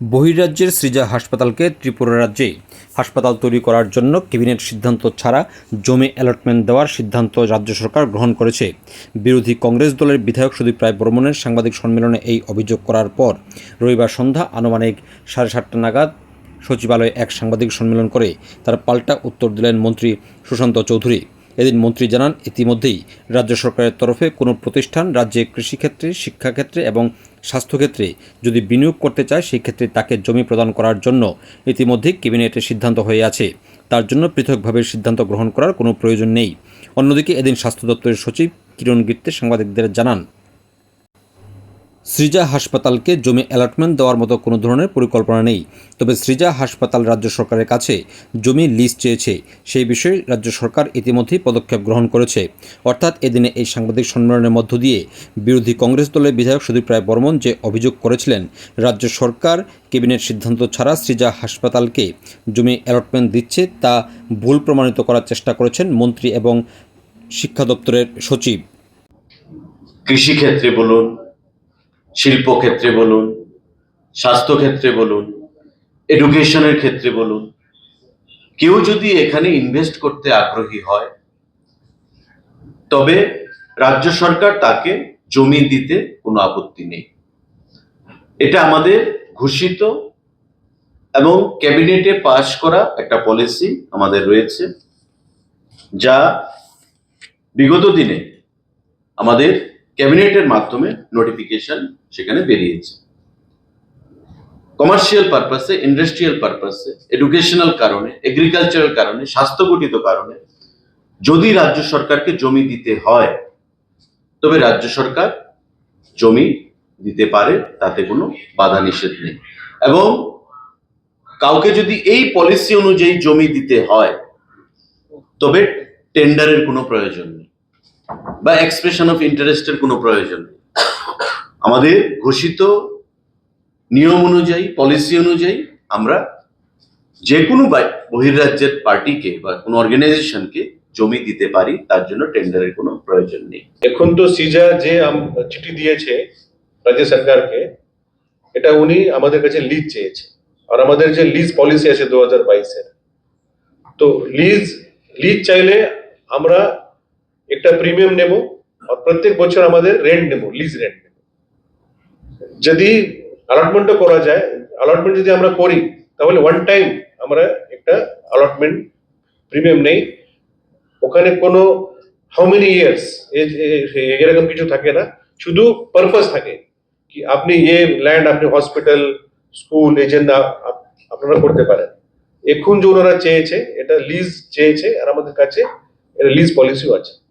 বহির্রাজ্যের সৃজা হাসপাতালকে ত্রিপুরা রাজ্যে হাসপাতাল তৈরি করার জন্য ক্যাবিনেট সিদ্ধান্ত ছাড়া জমি অ্যালটমেন্ট দেওয়ার সিদ্ধান্ত রাজ্য সরকার গ্রহণ করেছে। বিরোধী কংগ্রেস দলের বিধায়ক সুদীপ রায় বর্মনের সাংবাদিক সম্মেলনে এই অভিযোগ করার পর রবিবার সন্ধ্যা আনুমানিক সাড়ে সাতটা নাগাদ সচিবালয়ে এক সাংবাদিক সম্মেলন করে তার পাল্টা উত্তর দিলেন মন্ত্রী সুশান্ত চৌধুরী। এদিন মন্ত্রী জানান, ইতিমধ্যেই রাজ্য সরকারের তরফে কোনো প্রতিষ্ঠান রাজ্যে কৃষিক্ষেত্রে, শিক্ষাক্ষেত্রে এবং স্বাস্থ্যক্ষেত্রে যদি বিনিয়োগ করতে চায় সেই ক্ষেত্রে তাকে জমি প্রদান করার জন্য ইতিমধ্যেই ক্যাবিনেটের সিদ্ধান্ত হয়ে আছে। তার জন্য পৃথকভাবে সিদ্ধান্ত গ্রহণ করার কোনো প্রয়োজন নেই। অন্যদিকে এদিন স্বাস্থ্য দপ্তরের সচিব কিরণ গিত্তে সাংবাদিকদের জানান সৃজা হাসপাতালকে জমি অ্যালটমেন্ট দেওয়ার মতো কোনো ধরনের পরিকল্পনা নেই। তবে সৃজা হাসপাতাল রাজ্য সরকারের কাছে জমি লিজ চেয়েছে। সেই বিষয়ে রাজ্য সরকার ইতিমধ্যেই পদক্ষেপ গ্রহণ করেছে। অর্থাৎ এদিনে এই সাংবাদিক সম্মেলনের মধ্য দিয়ে বিরোধী কংগ্রেস দলের বিধায়ক সুদীপ রায় বর্মন যে অভিযোগ করেছিলেন, রাজ্য সরকার ক্যাবিনেট সিদ্ধান্ত ছাড়া সৃজা হাসপাতালকে জমি অ্যালটমেন্ট দিচ্ছে তা ভুল প্রমাণিত করার চেষ্টা করেছেন মন্ত্রী এবং শিক্ষা দপ্তরের সচিব। কৃষিক্ষেত্রে বলুন শিল্পক্ষেত্রে বলুন, স্বাস্থ্যক্ষেত্রে বলুন এডুকেশনের ক্ষেত্রে বলুন, কেউ যদি এখানে ইনভেস্ট করতে আগ্রহী হয়, তবে রাজ্য সরকার তাকে জমি দিতে কোনো আপত্তি নেই। এটা আমাদের ঘোষিত এবং ক্যাবিনেটে পাশ করা একটা পলিসি আমাদের রয়েছে, যা বিগত দিনে আমাদের ক্যাবিনেটের মাধ্যমে নোটিফিকেশন সেখানে বেরিয়েছে। কমার্শিয়াল পারপাসে ইন্ডাস্ট্রিয়াল পারপাসে এডুকেশনাল কারণে এগ্রিকালচারাল কারণে স্বাস্থ্যঘটিত কারণে যদি রাজ্য সরকারকে জমি দিতে হয়, তবে রাজ্য সরকার জমি দিতে পারে, তাতে কোনো বাধা নিষেধ নেই। এবং কাউকে যদি এই পলিসি অনুযায়ী জমি দিতে হয়, তবে টেন্ডারের কোনো প্রয়োজন নেই। বা এক্সপ্রেশন অফ ইন্টারেস্টের কোনো প্রয়োজন আমাদের ঘোষিত নিয়ম অনুযায়ী পলিসি অনুযায়ী আমরা যে কোনো বহির্রাজ্যের পার্টিকে বা কোনো অর্গানাইজেশনকে জমি দিতে পারি, তার জন্য টেন্ডারের কোনো প্রয়োজন নেই। এখন তো সিজা যে চিঠি দিয়েছে রাজ্য সরকারকে, এটা উনি আমাদের কাছে লিজ চেয়েছে। আর আমাদের যে লিজ পলিসি আছে দু হাজার বাইশের, তো লিজ লিজ চাইলে আমরা একটা প্রিমিয়াম নেব, আর প্রত্যেক বছর আমাদের রেন্ট নেব লিজ রেন্ট নেব। যদি অ্যালটমেন্টও করা যায় অ্যালটমেন্ট যদি আমরা করি, তাহলে ওয়ান টাইম আমরা একটা অ্যালটমেন্ট প্রিমিয়াম নেই। ওখানে কোনো হাউ মেনি ইয়ার্স এরকম কিছু থাকে না। শুধু পারপাস থাকে কি আপনি এ ল্যান্ড আপনি হসপিটাল স্কুল আপ- আপনারা করতে পারেন। এখন যে ওনারা চেয়েছে, এটা লিজ চেয়েছে, আর আমাদের কাছে এটা লিজ পলিসিও আছে।